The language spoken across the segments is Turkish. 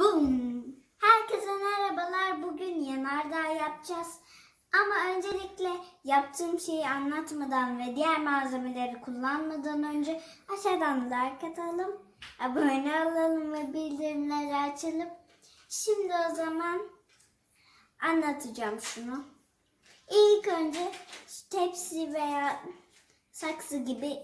Bum. Herkese merhabalar. Bugün yanardağ yapacağız. Ama öncelikle yaptığım şeyi anlatmadan ve diğer malzemeleri kullanmadan önce aşağıdan like atalım, abone olalım ve bildirimleri açalım. Şimdi o zaman anlatacağım şunu. İlk önce tepsi veya saksı gibi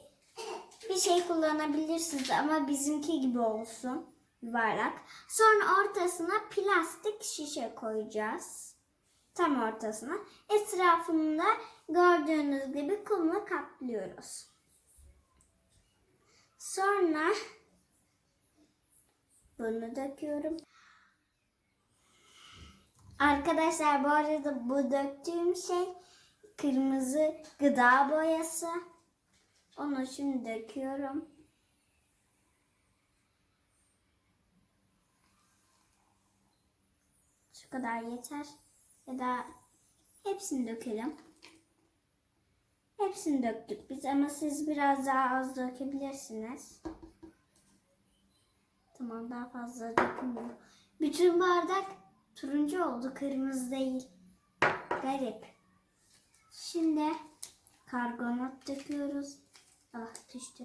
bir şey kullanabilirsiniz ama bizimki gibi olsun yuvarlak. Sonra ortasına plastik şişe koyacağız. Tam ortasına. Etrafını da gördüğünüz gibi kumla kaplıyoruz. Sonra bunu döküyorum. Arkadaşlar bu arada bu döktüğüm şey kırmızı gıda boyası. Onu şimdi döküyorum. Kadar yeter. Ya da hepsini dökelim. Hepsini döktük biz ama siz biraz daha az dökebilirsiniz. Tamam daha fazla dökülmüyor. Bütün bardak turuncu oldu kırmızı değil. Garip. Şimdi karbonat döküyoruz. Ah düştü.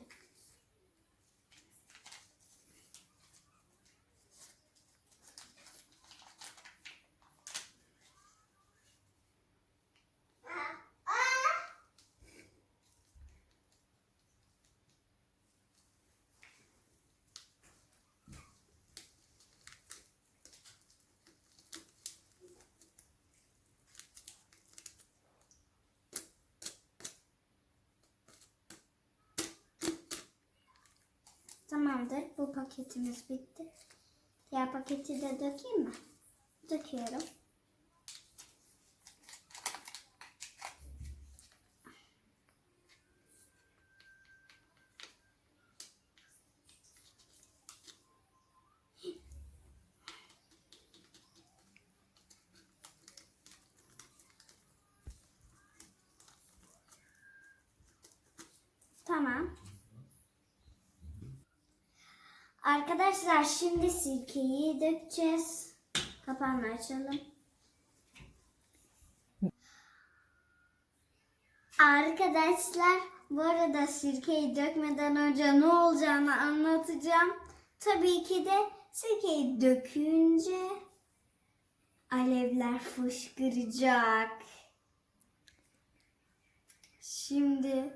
Tamamdır. Bu paketimiz bitti. Diğer paketi de dökeyim mi? Döküyorum. Tamam. Arkadaşlar şimdi sirkeyi dökeceğiz. Kapağını açalım. Arkadaşlar bu arada sirkeyi dökmeden önce ne olacağını anlatacağım. Tabii ki de sirkeyi dökünce alevler fışkıracak. Şimdi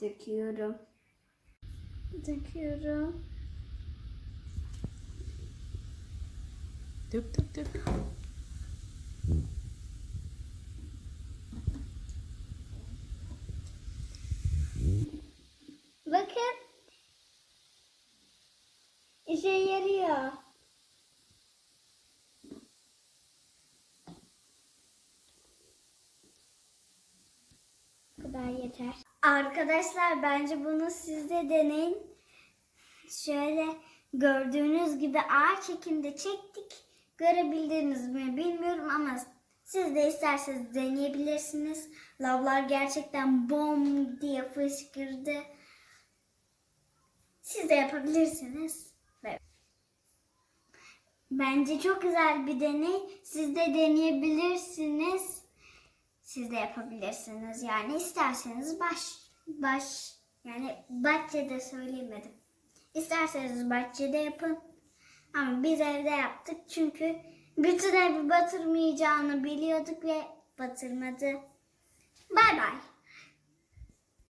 döküyorum. Döküyorum. Dök dök dök. Bakın. İşe yarıyor. Bu kadar yeter. Arkadaşlar bence bunu siz de deneyin. Şöyle gördüğünüz gibi ağır çekimde çektik. Görebildiniz mi bilmiyorum ama siz de isterseniz deneyebilirsiniz. Lavlar gerçekten bom diye fışkırdı. Siz de yapabilirsiniz. Bence çok güzel bir deney. Siz de deneyebilirsiniz. Siz de yapabilirsiniz. Yani isterseniz baş baş yani bahçede söyleyemedim. İsterseniz bahçede yapın. Ama biz evde yaptık çünkü bütün evi batırmayacağını biliyorduk ve batırmadı. Bay bay.